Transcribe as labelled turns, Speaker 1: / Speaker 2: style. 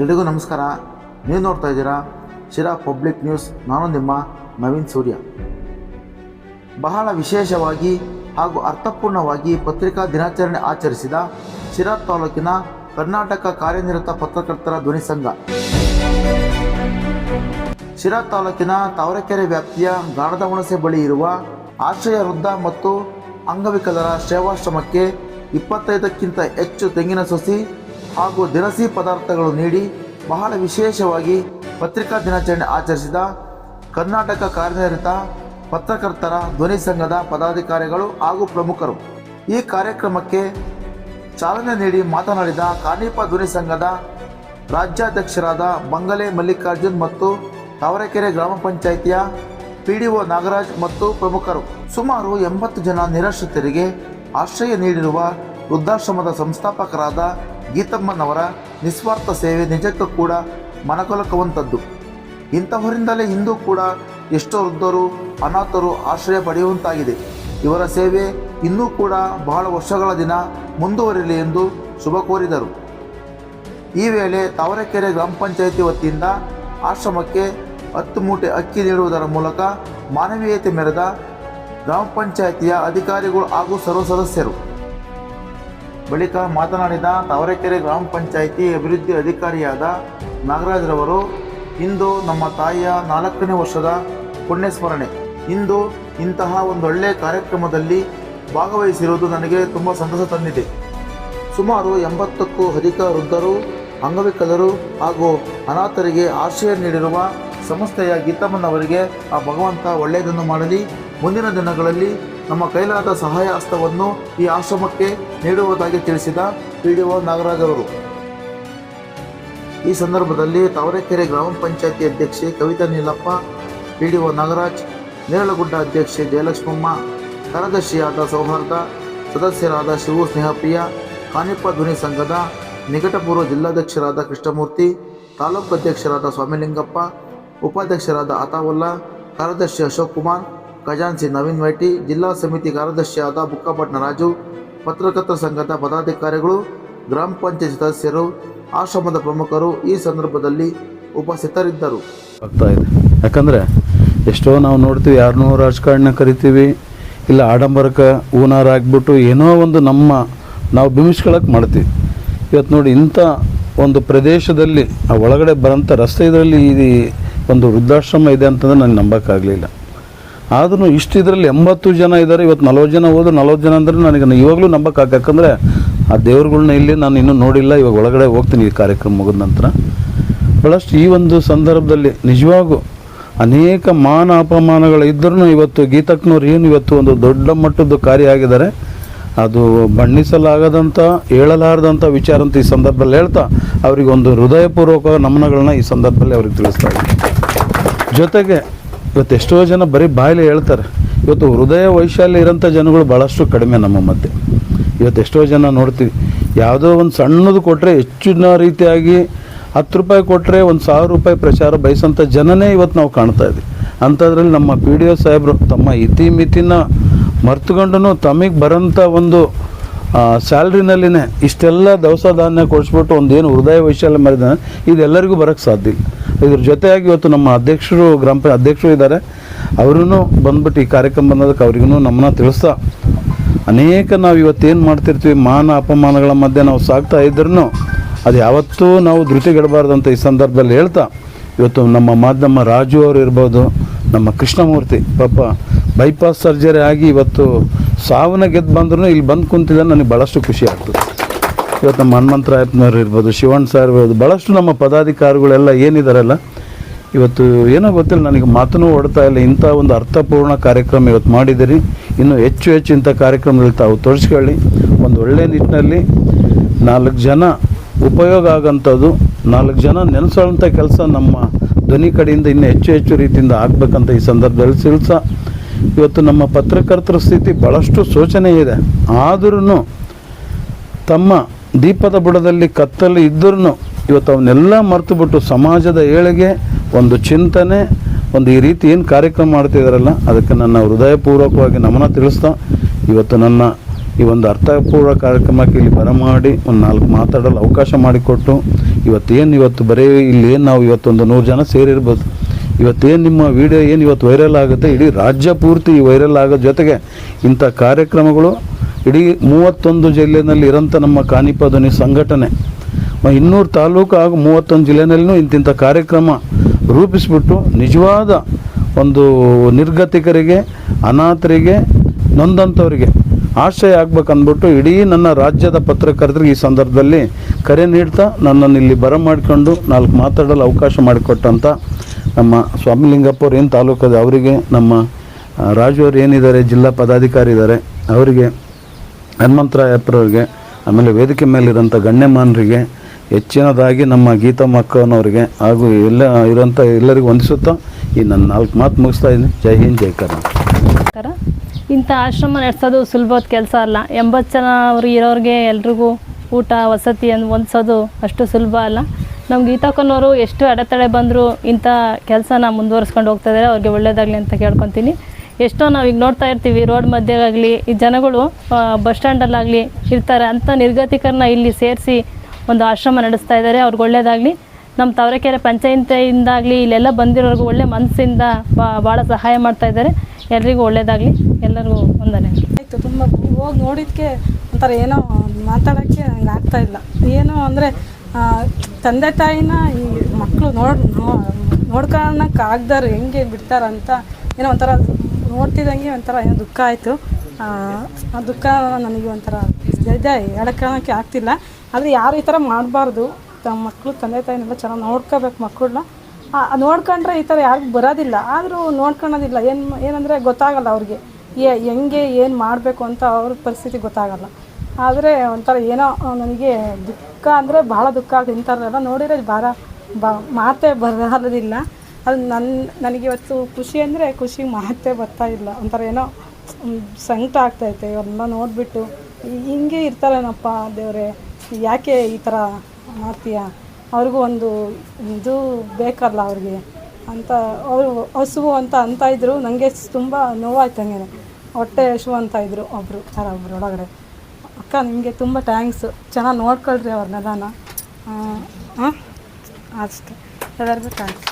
Speaker 1: ಎಲ್ರಿಗೂ ನಮಸ್ಕಾರ. ನೀವು ನೋಡ್ತಾ ಇದ್ದೀರಾ ಶಿರಾ ಪಬ್ಲಿಕ್ ನ್ಯೂಸ್. ನಾನು ನಿಮ್ಮ ನವೀನ್ ಸೂರ್ಯ. ಬಹಳ ವಿಶೇಷವಾಗಿ ಹಾಗೂ ಅರ್ಥಪೂರ್ಣವಾಗಿ ಪತ್ರಿಕಾ ದಿನಾಚರಣೆ ಆಚರಿಸಿದ ಶಿರಾ ತಾಲೂಕಿನ ಕರ್ನಾಟಕ ಕಾರ್ಯನಿರತ ಪತ್ರಕರ್ತರ ಧ್ವನಿ ಸಂಘ. ಶಿರಾ ತಾಲೂಕಿನ ತಾವರೆಕೆರೆ ವ್ಯಾಪ್ತಿಯ ಗಾಣದವಣಸೆ ಬಳಿ ಇರುವ ಆಶ್ರಯ ವೃದ್ಧ ಮತ್ತು ಅಂಗವಿಕಲರ ಸೇವಾಶ್ರಮಕ್ಕೆ ಇಪ್ಪತ್ತೈದಕ್ಕಿಂತ ಹೆಚ್ಚು ತೆಂಗಿನ ಸಸಿ ಹಾಗೂ ದಿನಸಿ ಪದಾರ್ಥಗಳು ನೀಡಿ ಬಹಳ ವಿಶೇಷವಾಗಿ ಪತ್ರಿಕಾ ದಿನಾಚರಣೆ ಆಚರಿಸಿದ ಕರ್ನಾಟಕ ಕಾರ್ಯನಿರತ ಪತ್ರಕರ್ತರ ಧ್ವನಿ ಸಂಘದ ಪದಾಧಿಕಾರಿಗಳು ಹಾಗೂ ಪ್ರಮುಖರು. ಈ ಕಾರ್ಯಕ್ರಮಕ್ಕೆ ಚಾಲನೆ ನೀಡಿ ಮಾತನಾಡಿದ ಕಾನೀಪ ಧ್ವನಿ ಸಂಘದ ರಾಜ್ಯಾಧ್ಯಕ್ಷರಾದ ಬಂಗಲೆ ಮಲ್ಲಿಕಾರ್ಜುನ್ ಮತ್ತು ತಾವರೆಕೆರೆ ಗ್ರಾಮ ಪಂಚಾಯಿತಿಯ ಪಿಡಿಒ ನಾಗರಾಜ್ ಮತ್ತು ಪ್ರಮುಖರು. ಸುಮಾರು ಎಂಬತ್ತು ಜನ ನಿರಾಶ್ರಿತರಿಗೆ ಆಶ್ರಯ ನೀಡಿರುವ ವೃದ್ಧಾಶ್ರಮದ ಸಂಸ್ಥಾಪಕರಾದ ಗೀತಮ್ಮನವರ ನಿಸ್ವಾರ್ಥ ಸೇವೆ ನಿಜಕ್ಕೂ ಕೂಡ ಮನಕೊಲಕುವಂಥದ್ದು. ಇಂಥವರಿಂದಲೇ ಇಂದು ಕೂಡ ಎಷ್ಟೋ ವೃದ್ಧರು, ಅನಾಥರು ಆಶ್ರಯ ಪಡೆಯುವಂತಾಗಿದೆ. ಇವರ ಸೇವೆ ಇನ್ನೂ ಕೂಡ ಬಹಳ ವರ್ಷಗಳ ದಿನ ಮುಂದುವರಿಲಿ ಎಂದು ಶುಭ ಕೋರಿದರು. ಈ ವೇಳೆ ತಾವರೆಕೆರೆ ಗ್ರಾಮ ಪಂಚಾಯಿತಿ ವತಿಯಿಂದ ಆಶ್ರಮಕ್ಕೆ ಹತ್ತು ಮೂಟೆ ಅಕ್ಕಿ ನೀಡುವುದರ ಮೂಲಕ ಮಾನವೀಯತೆ ಮೆರೆದ ಗ್ರಾಮ ಪಂಚಾಯಿತಿಯ ಅಧಿಕಾರಿಗಳು ಹಾಗೂ ಸರ್ವ ಸದಸ್ಯರು ಬಳಿಕ ಮಾತನಾಡಿದ ತಾವರೆಕೆರೆ ಗ್ರಾಮ ಪಂಚಾಯಿತಿ ಅಭಿವೃದ್ಧಿ ಅಧಿಕಾರಿಯಾದ ನಾಗರಾಜ್ರವರು ಇಂದು ನಮ್ಮ ತಾಯಿಯ ನಾಲ್ಕನೇ ವರ್ಷದ ಪುಣ್ಯಸ್ಮರಣೆ. ಇಂದು ಇಂತಹ ಒಂದು ಒಂದೊಳ್ಳೆಯ ಕಾರ್ಯಕ್ರಮದಲ್ಲಿ ಭಾಗವಹಿಸಿರುವುದು ನನಗೆ ತುಂಬ ಸಂತಸ ತಂದಿದೆ. ಸುಮಾರು ಎಂಬತ್ತಕ್ಕೂ ಅಧಿಕ ವೃದ್ಧರು, ಅಂಗವಿಕಲರು ಹಾಗೂ ಅನಾಥರಿಗೆ ಆಶ್ರಯ ನೀಡಿರುವ ಸಂಸ್ಥೆಯ ಗೀತಮ್ಮನವರಿಗೆ ಆ ಭಗವಂತ ಒಳ್ಳೆಯದನ್ನು ಮಾಡಲಿ. ಮುಂದಿನ ದಿನಗಳಲ್ಲಿ ನಮ್ಮ ಕೈಲಾದ ಸಹಾಯ ಹಸ್ತವನ್ನು ಈ ಆಶ್ರಮಕ್ಕೆ ನೀಡುವುದಾಗಿ ತಿಳಿಸಿದ ಪಿಡಿಒ ನಾಗರಾಜ್ ಅವರು. ಈ ಸಂದರ್ಭದಲ್ಲಿ ತಾವರೆಕೆರೆ ಗ್ರಾಮ ಪಂಚಾಯತಿ ಅಧ್ಯಕ್ಷೆ ಕವಿತಾ ನೀಲಪ್ಪ, ಪಿಡಿಒ ನಾಗರಾಜ್, ನೇರಳಗುಡ್ಡ ಅಧ್ಯಕ್ಷೆ ಜಯಲಕ್ಷ್ಮಮ್ಮ, ಕಾರ್ಯದರ್ಶಿಯಾದ ಸೌಹಾರ್ದ, ಸದಸ್ಯರಾದ ಶಿವು ಸ್ನೇಹಪ್ರಿಯ, ಕಾನಿಪ್ಪ ಧ್ವನಿ ಸಂಘದ ನಿಕಟಪೂರ್ವ ಜಿಲ್ಲಾಧ್ಯಕ್ಷರಾದ ಕೃಷ್ಣಮೂರ್ತಿ, ತಾಲೂಕು ಅಧ್ಯಕ್ಷರಾದ ಸ್ವಾಮಿಲಿಂಗಪ್ಪ, ಉಪಾಧ್ಯಕ್ಷರಾದ ಅತಾವಲ್ಲ ಕಾರ್ಯದರ್ಶಿ ಅಶೋಕ್ ಕುಮಾರ್ ಖಜಾನ್ಸಿ ನವೀನ್ ವೈಟಿ, ಜಿಲ್ಲಾ ಸಮಿತಿ ಕಾರ್ಯದರ್ಶಿಯಾದ ಬುಕ್ಕಪಟ್ನ ರಾಜು ಪತ್ರಕರ್ತರ ಸಂಘದ ಪದಾಧಿಕಾರಿಗಳು, ಗ್ರಾಮ ಪಂಚಾಯತ್ ಸದಸ್ಯರು, ಆಶ್ರಮದ ಪ್ರಮುಖರು ಈ ಸಂದರ್ಭದಲ್ಲಿ ಉಪಸ್ಥಿತರಿದ್ದರು.
Speaker 2: ಆಗ್ತಾ ಇದೆ. ಯಾಕಂದರೆ ಎಷ್ಟೋ ನಾವು ನೋಡ್ತೀವಿ ಯಾರನ್ನೂ ರಾಜಕಾರಣ ಕರಿತೀವಿ, ಇಲ್ಲ ಆಡಂಬರಕ್ಕೆ ಹೂನಾರ ಆಗಿಬಿಟ್ಟು ಏನೋ ಒಂದು ನಮ್ಮ ನಾವು ಬಿಂಬಿಸ್ಕೊಳಕ್ಕೆ ಮಾಡ್ತೀವಿ. ಇವತ್ತು ನೋಡಿ ಇಂಥ ಒಂದು ಪ್ರದೇಶದಲ್ಲಿ, ಆ ಒಳಗಡೆ ಬರೋಂಥ ರಸ್ತೆ ಇದರಲ್ಲಿ ಈ ಒಂದು ವೃದ್ಧಾಶ್ರಮ ಇದೆ ಅಂತಂದ್ರೆ ನನಗೆ ನಂಬೋಕ್ಕಾಗಲಿಲ್ಲ ಆದ್ರೂ ಇಷ್ಟು ಇದರಲ್ಲಿ ಎಂಬತ್ತು ಜನ ಇದ್ದಾರೆ, ಇವತ್ತು ನಲ್ವತ್ತು ಜನ ಹೋದ್ರೆ, ನಲ್ವತ್ತು ಜನ ಅಂದ್ರೆ ನನಗೆ ಇವಾಗಲೂ ನಂಬಕ್ಕಾಗ ಯಾಕಂದರೆ ಆ ದೇವ್ರುಗಳ್ನ ಇಲ್ಲಿ ನಾನು ಇನ್ನೂ ನೋಡಿಲ್ಲ, ಇವಾಗ ಒಳಗಡೆ ಹೋಗ್ತೀನಿ ಈ ಕಾರ್ಯಕ್ರಮ ಮುಗಿದ ನಂತರ. ಬಹಳಷ್ಟು ಈ ಒಂದು ಸಂದರ್ಭದಲ್ಲಿ ನಿಜವಾಗೂ ಅನೇಕ ಮಾನ ಅಪಮಾನಗಳು ಇದ್ರೂ ಇವತ್ತು ಗೀತಕ್ನವ್ರು ಏನು ಇವತ್ತು ಒಂದು ದೊಡ್ಡ ಮಟ್ಟದ ಕಾರ್ಯ ಆಗಿದ್ದಾರೆ. ಅದು ಬಣ್ಣಿಸಲಾಗದಂಥ ಹೇಳಲಾರದಂಥ ವಿಚಾರ ಅಂತ ಈ ಸಂದರ್ಭದಲ್ಲಿ ಹೇಳ್ತಾ ಅವರಿಗೆ ಒಂದು ಹೃದಯಪೂರ್ವಕ ನಮನಗಳನ್ನ ಈ ಸಂದರ್ಭದಲ್ಲಿ ಅವ್ರಿಗೆ ತಿಳಿಸ್ತಾ ಜೊತೆಗೆ ಇವತ್ತು ಎಷ್ಟೋ ಜನ ಬರೀ ಬಾಯಲ್ಲಿ ಹೇಳ್ತಾರೆ, ಇವತ್ತು ಹೃದಯ ವೈಶಾಲ್ಯ ಇರೋಂಥ ಜನಗಳು ಭಾಳಷ್ಟು ಕಡಿಮೆ ನಮ್ಮ ಮಧ್ಯೆ. ಇವತ್ತು ಎಷ್ಟೋ ಜನ ನೋಡ್ತೀವಿ, ಯಾವುದೋ ಒಂದು ಸಣ್ಣದು ಕೊಟ್ಟರೆ ಹೆಚ್ಚಿನ ರೀತಿಯಾಗಿ ಹತ್ತು ರೂಪಾಯಿ ಕೊಟ್ಟರೆ ಒಂದು ಸಾವಿರ ರೂಪಾಯಿ ಪ್ರಚಾರ ಬಯಸೋಂಥ ಜನನೇ ಇವತ್ತು ನಾವು ಕಾಣ್ತಾ ಇದ್ದೀವಿ. ಅಂಥದ್ರಲ್ಲಿ ನಮ್ಮ ಪಿ ಡಿ ಒ ಸಾಹೇಬರು ತಮ್ಮ ಇತಿ ಮಿತಿನ ಮರ್ತುಕೊಂಡು ತಮಗೆ ಬರೋಂಥ ಒಂದು ಸ್ಯಾಲ್ರಿನಲ್ಲಿನೇ ಇಷ್ಟೆಲ್ಲ ದವಸ ಧಾನ್ಯ ಕೊಡಿಸ್ಬಿಟ್ಟು ಒಂದೇನು ಹೃದಯ ವೈಶಾಲ್ಯ ಮಾಡಿದ ಇದೆಲ್ಲರಿಗೂ ಬರೋಕ್ಕೆ ಸಾಧ್ಯ ಇಲ್ಲ. ಇದ್ರ ಜೊತೆಯಾಗಿ ಇವತ್ತು ನಮ್ಮ ಅಧ್ಯಕ್ಷರು, ಗ್ರಾಮ ಅಧ್ಯಕ್ಷರು ಇದ್ದಾರೆ. ಅವರೂ ಬಂದ್ಬಿಟ್ಟು ಈ ಕಾರ್ಯಕ್ರಮ ಬಂದದಕ್ಕೆ ಅವ್ರಿಗೂ ನಮ್ಮನ್ನ ತಿಳಿಸ್ತಾ, ಅನೇಕ ನಾವು ಇವತ್ತೇನು ಮಾಡ್ತಿರ್ತೀವಿ, ಮಾನ ಅಪಮಾನಗಳ ಮಧ್ಯೆ ನಾವು ಸಾಗ್ತಾ ಇದ್ರೂ ಅದು ಯಾವತ್ತೂ ನಾವು ಧೃತಿಗೆಡಬಾರ್ದಂತ ಈ ಸಂದರ್ಭದಲ್ಲಿ ಹೇಳ್ತಾ, ಇವತ್ತು ನಮ್ಮ ಮಾಧ್ಯಮ ರಾಜು ಅವರು ಇರ್ಬೋದು, ನಮ್ಮ ಕೃಷ್ಣಮೂರ್ತಿ, ಪಾಪ ಬೈಪಾಸ್ ಸರ್ಜರಿ ಆಗಿ ಇವತ್ತು ಸಾವನ್ನ ಗೆದ್ದು ಬಂದ್ರೂ ಇಲ್ಲಿ ಬಂದು ಕುಂತಿದ್ದ ನನಗೆ ಭಾಳಷ್ಟು ಖುಷಿ ಆಗ್ತದೆ. ಇವತ್ತು ನಮ್ಮ ಹನುಮಂತರಾಯಪ್ಪನವ್ರು ಇರ್ಬೋದು, ಶಿವಣ್ಣ ಸರ್ ಇರ್ಬೋದು ಭಾಳಷ್ಟು ನಮ್ಮ ಪದಾಧಿಕಾರಿಗಳೆಲ್ಲ ಏನಿದಾರಲ್ಲ, ಇವತ್ತು ಏನೋ ಗೊತ್ತಿಲ್ಲ, ನನಗೆ ಮಾತನ್ನು ಓಡ್ತಾ ಇಲ್ಲ, ಇಂಥ ಒಂದು ಅರ್ಥಪೂರ್ಣ ಕಾರ್ಯಕ್ರಮ ಇವತ್ತು ಮಾಡಿದಿರಿ ಇನ್ನೂ ಹೆಚ್ಚು ಹೆಚ್ಚು ಇಂಥ ಕಾರ್ಯಕ್ರಮದಲ್ಲಿ ತಾವು ತೋರಿಸ್ಕೊಳ್ಳಿ, ಒಂದು ಒಳ್ಳೆಯ ನಿಟ್ಟಿನಲ್ಲಿ ನಾಲ್ಕು ಜನ ಉಪಯೋಗ ಆಗೋಂಥದ್ದು, ನಾಲ್ಕು ಜನ ನೆನೆಸೋಂಥ ಕೆಲಸ ನಮ್ಮ ಧ್ವನಿ ಕಡೆಯಿಂದ ಇನ್ನೂ ಹೆಚ್ಚು ಹೆಚ್ಚು ರೀತಿಯಿಂದ ಆಗಬೇಕಂತ ಈ ಸಂದರ್ಭದಲ್ಲಿ ಸಿಲ್ಸ. ಇವತ್ತು ನಮ್ಮ ಪತ್ರಕರ್ತರ ಸ್ಥಿತಿ ಭಾಳಷ್ಟು ಶೋಚನೆ ಇದೆ ಆದರೂ ತಮ್ಮ ದೀಪದ ಬುಡದಲ್ಲಿ ಕತ್ತಲು ಇದ್ದರೂ ಇವತ್ತು ಅವನ್ನೆಲ್ಲ ಮರೆತುಬಿಟ್ಟು ಸಮಾಜದ ಏಳಿಗೆ ಒಂದು ಚಿಂತನೆ, ಒಂದು ಈ ರೀತಿ ಏನು ಕಾರ್ಯಕ್ರಮ ಮಾಡ್ತಿದ್ದಾರಲ್ಲ ಅದಕ್ಕೆ ನನ್ನ ಹೃದಯಪೂರ್ವಕವಾಗಿ ನಮನ ತಿಳಿಸ್ತಾ, ಇವತ್ತು ನನ್ನ ಈ ಒಂದು ಅರ್ಥಪೂರ್ಣ ಕಾರ್ಯಕ್ರಮಕ್ಕೆ ಇಲ್ಲಿ ಬರಮಾಡಿ ಒಂದು ನಾಲ್ಕು ಮಾತಾಡಲು ಅವಕಾಶ ಮಾಡಿಕೊಟ್ಟು, ಇವತ್ತೇನು ಇವತ್ತು ಬರೀ ಇಲ್ಲಿ ಏನು ನಾವು ಇವತ್ತೊಂದು ನೂರು ಜನ ಸೇರಿರ್ಬೋದು, ಇವತ್ತೇನು ನಿಮ್ಮ ವಿಡಿಯೋ ಏನು ಇವತ್ತು ವೈರಲ್ ಆಗುತ್ತೆ, ಇಡೀ ರಾಜ್ಯ ಪೂರ್ತಿ ವೈರಲ್ ಆಗೋ ಜೊತೆಗೆ ಇಂಥ ಕಾರ್ಯಕ್ರಮಗಳು ಇಡೀ ಮೂವತ್ತೊಂದು ಜಿಲ್ಲೆಯಲ್ಲಿ ಇರೋಂಥ ನಮ್ಮ ಕಾಣಿಪಧ್ವನಿ ಸಂಘಟನೆ. ಇನ್ನೂರು ತಾಲೂಕು ಹಾಗೂ ಮೂವತ್ತೊಂದು ಜಿಲ್ಲೆನಲ್ಲೂ ಇಂತಿಂಥ ಕಾರ್ಯಕ್ರಮ ರೂಪಿಸಿಬಿಟ್ಟು ನಿಜವಾದ ಒಂದು ನಿರ್ಗತಿಕರಿಗೆ, ಅನಾಥರಿಗೆ ನೊಂದಂಥವರಿಗೆ ಆಶ್ರಯ ಆಗ್ಬೇಕಂದ್ಬಿಟ್ಟು ಇಡೀ ನನ್ನ ರಾಜ್ಯದ ಪತ್ರಕರ್ತರಿಗೆ ಈ ಸಂದರ್ಭದಲ್ಲಿ ಕರೆ ನೀಡ್ತಾ ನನ್ನನ್ನು ಇಲ್ಲಿ ಬರ ಮಾಡಿಕೊಂಡು ನಾಲ್ಕು ಮಾತಾಡಲು ಅವಕಾಶ ಮಾಡಿಕೊಟ್ಟಂಥ ನಮ್ಮ ಸ್ವಾಮಿಲಿಂಗಪ್ಪ ಅವ್ರು ಏನು ತಾಲೂಕದ ಅವರಿಗೆ, ನಮ್ಮ ರಾಜು ಅವ್ರು ಏನಿದ್ದಾರೆ, ಜಿಲ್ಲಾ ಪದಾಧಿಕಾರಿ ಇದ್ದಾರೆ, ಅವರಿಗೆ ಹನುಮಂತರಾಯಪ್ಪರವ್ರಿಗೆ, ಆಮೇಲೆ ವೇದಿಕೆ ಮೇಲಿರೋಂಥ ಗಣ್ಯಮಾನರಿಗೆ, ಹೆಚ್ಚಿನದಾಗಿ ನಮ್ಮ ಗೀತಾ ಮಕ್ಕನವ್ರಿಗೆ ಹಾಗೂ ಎಲ್ಲ ಇರೋಂಥ ಎಲ್ಲರಿಗೂ ವಂದಿಸುತ್ತಾ ಈ ನನ್ನ ನಾಲ್ಕು ಮಾತು ಮುಗಿಸ್ತಾ ಇದ್ದೀನಿ. ಜೈ ಹಿಂದ್, ಜೈ ಕರ್ನಾಟಕ.
Speaker 3: ಇಂಥ ಆಶ್ರಮ ನಡೆಸೋದು ಸುಲಭದ ಕೆಲಸ ಅಲ್ಲ. ಎಂಬತ್ತು ಜನ ಅವ್ರು ಇರೋರಿಗೆ ಎಲ್ರಿಗೂ ಊಟ, ವಸತಿ ಅನ್ನು ಹೊಂದಿಸೋದು ಅಷ್ಟು ಸುಲಭ ಅಲ್ಲ. ನಮ್ಮ ಗೀತಾಕನವರು ಎಷ್ಟು ಅಡೆತಡೆ ಬಂದರೂ ಇಂಥ ಕೆಲಸನ ಮುಂದುವರಿಸ್ಕೊಂಡು ಹೋಗ್ತಾ ಇದ್ದಾರೆ. ಅವ್ರಿಗೆ ಒಳ್ಳೇದಾಗಲಿ ಅಂತ ಕೇಳ್ಕೊತೀನಿ. ಎಷ್ಟೋ ನಾವು ಈಗ ನೋಡ್ತಾ ಇರ್ತೀವಿ, ರೋಡ್ ಮಧ್ಯೆಗಾಗಲಿ, ಈ ಜನಗಳು ಬಸ್ ಸ್ಟ್ಯಾಂಡಲ್ಲಾಗಲಿ ಇರ್ತಾರೆ. ಅಂಥ ನಿರ್ಗತಿಕರನ್ನ ಇಲ್ಲಿ ಸೇರಿಸಿ ಒಂದು ಆಶ್ರಮ ನಡೆಸ್ತಾ ಇದ್ದಾರೆ ಅವ್ರಿಗೆ ಒಳ್ಳೇದಾಗಲಿ. ನಮ್ಮ ತವರಕೆರೆ ಪಂಚಾಯತಿಯಿಂದಾಗಲಿ ಇಲ್ಲೆಲ್ಲ ಬಂದಿರೋರ್ಗು ಒಳ್ಳೆ ಮನಸ್ಸಿಂದ ಭಾಳ ಸಹಾಯ ಮಾಡ್ತಾ ಇದ್ದಾರೆ ಎಲ್ರಿಗೂ ಒಳ್ಳೇದಾಗಲಿ. ಎಲ್ಲರಿಗೂ ಒಂದನೇ
Speaker 4: ಆಯಿತು, ತುಂಬ ಹೋಗಿ ನೋಡಿದ್ಕೆ ಒಂಥರ ಏನೋ ಮಾತಾಡೋಕ್ಕೆ ನಂಗೆ ಆಗ್ತಾ ಇಲ್ಲ. ಏನು ಅಂದರೆ ತಂದೆ ತಾಯಿನ ಈ ಮಕ್ಕಳು ನೋಡಿ ನೋಡ್ಕೊಳಕ್ಕೆ ಆಗ್ದಾರು, ಹೆಂಗೆ ಬಿಡ್ತಾರಂತ ಏನೋ ಒಂಥರ ನೋಡ್ತಿದ್ದಂಗೆ ಒಂಥರ ಏನೋ ದುಃಖ ಆಯಿತು. ಆ ದುಃಖ ನನಗೆ ಒಂಥರ ಇದೆ ಎಡಕ್ಕೆ ಆಗ್ತಿಲ್ಲ. ಆದರೆ ಯಾರು ಈ ಥರ ಮಾಡಬಾರ್ದು. ತಮ್ಮ ಮಕ್ಕಳು, ತಂದೆ, ತಾಯಿನೆಲ್ಲ ಚೆನ್ನಾಗಿ ನೋಡ್ಕೋಬೇಕು ಮಕ್ಕಳನ್ನ. ನೋಡ್ಕೊಂಡ್ರೆ ಈ ಥರ ಯಾರಿಗೂ ಬರೋದಿಲ್ಲ. ಆದರೂ ನೋಡ್ಕೊಳೋದಿಲ್ಲ. ಏನು, ಏನಂದರೆ ಗೊತ್ತಾಗಲ್ಲ ಅವ್ರಿಗೆ. ಏ, ಹೆಂಗೆ, ಏನು ಮಾಡಬೇಕು ಅಂತ ಅವ್ರ ಪರಿಸ್ಥಿತಿ ಗೊತ್ತಾಗಲ್ಲ. ಆದರೆ ಒಂಥರ ಏನೋ ನನಗೆ ದುಃಖ ಅಂದರೆ ಭಾಳ ದುಃಖ ಆಗುತ್ತೆ. ಇಂಥವ್ರೆಲ್ಲ ನೋಡಿದ್ರೆ ಭಾಳ ಬ, ಮಾತೇ ಬರೋದಿಲ್ಲ. ಅದು ನನ್ನ ನನಗೆ ಇವತ್ತು ಖುಷಿ ಅಂದರೆ ಖುಷಿ ಮಾತೇ ಬರ್ತಾ ಇಲ್ಲ. ಒಂಥರ ಏನೋ ಸಂಕಟ ಆಗ್ತೈತೆ ಇವ್ರನ್ನ ನೋಡಿಬಿಟ್ಟು ಹಿಂಗೆ ಇರ್ತಾರೇನಪ್ಪ ದೇವರೇ? ಯಾಕೆ ಈ ಥರ ಮಾಡ್ತೀಯ? ಅವ್ರಿಗೂ ಒಂದು, ಇದು ಬೇಕಲ್ಲ ಅವ್ರಿಗೆ? ಅಂತ ಅವರು ಹಸುವು ಅಂತ ಅಂತ ಇದ್ದರು ನನಗೆ ತುಂಬ ನೋವಾಯ್ತು ಹಂಗೆ ಹೊಟ್ಟೆ ಹಸು ಅಂತ ಇದ್ದರು ಒಬ್ಬರು ಥರ ಒಬ್ರು ಒಳಗಡೆ. ಅಕ್ಕ, ನಿಮಗೆ ತುಂಬ ಥ್ಯಾಂಕ್ಸು. ಚೆನ್ನಾಗಿ ನೋಡ್ಕೊಳ್ರಿ ಅವ್ರನ್ನೆಲ್ಲನ. ಹಾಂ ಅಷ್ಟೇ. ಎಲ್ಲರಿಗೂ ಥ್ಯಾಂಕ್ಸ್.